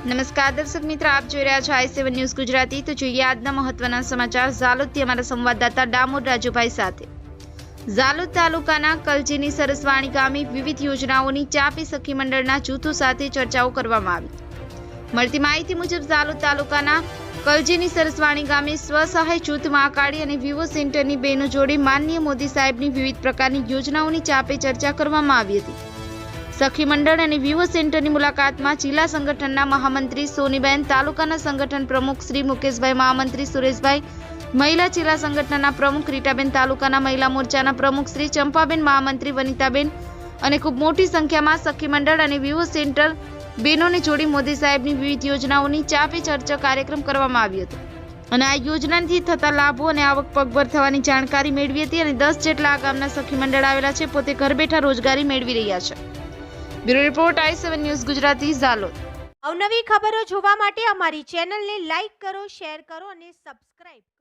નમસ્કાર, દર્શક મિત્ર, આપ જોઈ રહ્યા છો આઈ સેવન ન્યૂઝ ગુજરાતી. તો જોઈએ આજના મહત્વના સમાચાર. ઝાલોદથી અમારા સંવાદદાતા ડામોર રાજુભાઈ સાથે. ઝાલોદ તાલુકાના કલજીની સરસવાણી ગામે વિવિધ યોજનાઓની ચાપી સખી મંડળના જૂથો સાથે ચર્ચાઓ કરવામાં આવી. મળતી માહિતી મુજબ ઝાલોદ તાલુકાના કલજીની સરસવાણી ગામે સ્વસહાય જૂથ મહાકાળી અને વિવો સેન્ટરની બહેનો જોડે માનનીય મોદી સાહેબની વિવિધ પ્રકારની યોજનાઓની ચાપે ચર્ચા કરવામાં આવી હતી. સખી મંડળ અને વિવો સેન્ટરની મુલાકાતમાં જિલ્લા સંગઠનના મહામંત્રી સોનીબેન, તાલુકાના સંગઠન પ્રમુખ શ્રી મુકેશભાઈ, મહામંત્રી સુરેશભાઈ, મહિલા જિલ્લા સંગઠનના પ્રમુખ રીટાબેન, તાલુકાના મહિલા મોરચાના પ્રમુખ શ્રી ચંપાબેન, મહામંત્રી વનિતાબેન અને ખૂબ મોટી સંખ્યામાં સખી મંડળ અને વિવો સેન્ટર બહેનોને જોડી મોદી સાહેબની વિવિધ યોજનાઓની ચાપે ચર્ચા કાર્યક્રમ કરવામાં આવ્યો હતો. અને આ યોજનાથી થતા લાભો અને આવક પગભર થવાની જાણકારી મેળવી હતી અને દસ જેટલા આ ગામના સખી મંડળ આવેલા છે, પોતે ઘર બેઠા રોજગારી મેળવી રહ્યા છે. Bureau report I seven news Gujarati Zalod. અવનવી ખબરો જોવા માટે અમારી ચેનલને લાઈક કરો, શેર કરો અને સબસ્ક્રાઇબ કરો.